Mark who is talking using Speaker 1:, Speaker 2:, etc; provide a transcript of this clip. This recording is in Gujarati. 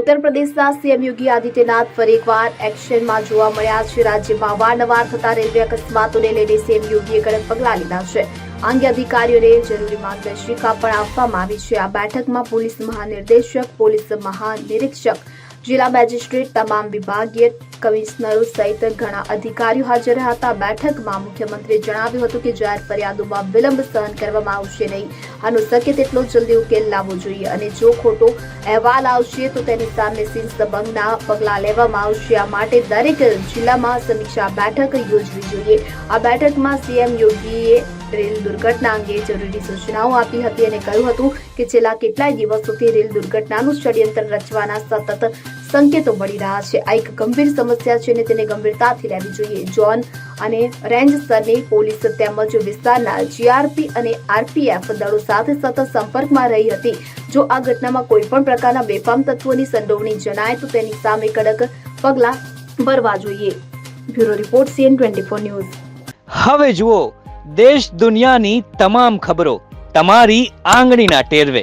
Speaker 1: ઉત્તર પ્રદેશના સીએમ યોગી આદિત્યનાથ ફરી એકવાર એક્શનમાં જોવા મળ્યા છે. રાજ્યમાં વારંવાર થતા રેલવે અકસ્માતોને લઈને સીએમ યોગીએ કડક પગલાં લીધા છે. અંગે અધિકારીઓને જરૂરી માર્ગદર્શિકા પણ આપવામાં આવી છે. આ બેઠકમાં પોલીસ મહાનિર્દેશક, પોલીસ મહાનિરીક્ષક, જિલ્લા મેજિસ્ટ્રેટ, તમામ વિભાગીય કમિશનરો સહિત ઘણા અધિકારીઓ હાજર રહ્યા હતા બેઠકમાં મુખ્યમંત્રીએ જણાવ્યું હતું કે જાહેર ફરિયાદોમાં વિલંબ સહન કરવામાં આવશે નહીં. આનો શક્ય તેટલો જલ્દી ઉકેલ લાવવો જોઈએ અને જો ખોટો અહેવાલ આવશે તો તેની સામે સિંસબંગના પગલાં લેવામાં આવશે. આ માટે દરેક જિલ્લામાં સમીક્ષા બેઠક યોજવી જોઈએ. આ બેઠકમાં સીએમ યોગીએ રેલ દુર્ઘટના અંગે જરૂરી સૂચનાઓ આપી હતી અને કહ્યું હતું કે છેલ્લા કેટલાય દિવસોથી રેલ દુર્ઘટનાનું ષડયંત્ર રચવાના સતત સંકેતો મળી રહ્યા છે. આ એક ગંભીર સમસ્યા છે અને તેને ગંભીરતાથી લેવી જોઈએ. જોન અને રેન્જ સ્તરની પોલીસ તેમજ વિસ્તારના જીઆરપી અને આરપીએફ દળો સાથે સતત સંપર્કમાં રહી હતી. જો આ ઘટનામાં કોઈ પણ પ્રકારના બેફામ તત્વોની સંડોવણી જણાય, તો તેની સામે કડક પગલાં ભરવા જોઈએ. Bureau report CN twenty four news.
Speaker 2: હવે જુઓ, દેશ દુનિયાની તમામ ખબરો તમારી આંગળીના ટેરવે.